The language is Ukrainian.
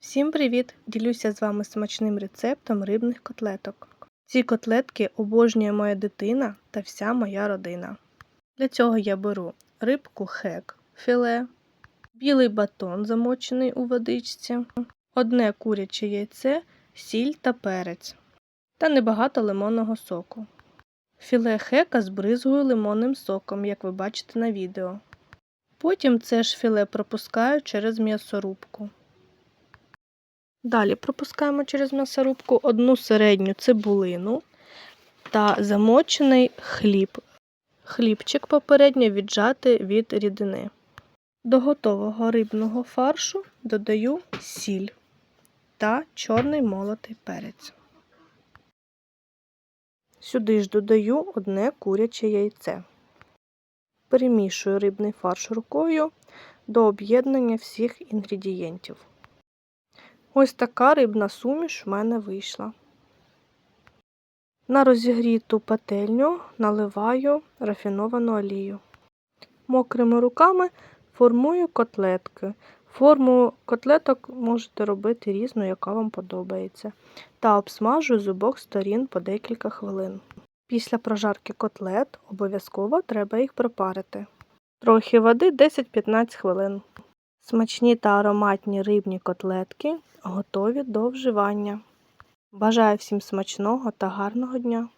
Всім привіт! Ділюся з вами смачним рецептом рибних котлеток. Ці котлетки обожнює моя дитина та вся моя родина. Для цього я беру рибку хек, філе, білий батон, замочений у водичці, одне куряче яйце, сіль та перець та небагато лимонного соку. Філе хека збризгую лимонним соком, як ви бачите на відео. Потім це ж філе пропускаю через м'ясорубку. Далі пропускаємо через м'ясорубку одну середню цибулину та замочений хліб. Хлібчик попередньо віджати від рідини. До готового рибного фаршу додаю сіль та чорний молотий перець. Сюди ж додаю одне куряче яйце. Перемішую рибний фарш рукою до об'єднання всіх інгредієнтів. Ось така рибна суміш в мене вийшла. На розігріту пательню наливаю рафіновану олію. Мокрими руками формую котлетки. Форму котлеток можете робити різну, яка вам подобається. Та обсмажую з обох сторін по декілька хвилин. Після прожарки котлет обов'язково треба їх пропарити. Трохи води 10-15 хвилин. Смачні та ароматні рибні котлетки готові до вживання. Бажаю всім смачного та гарного дня!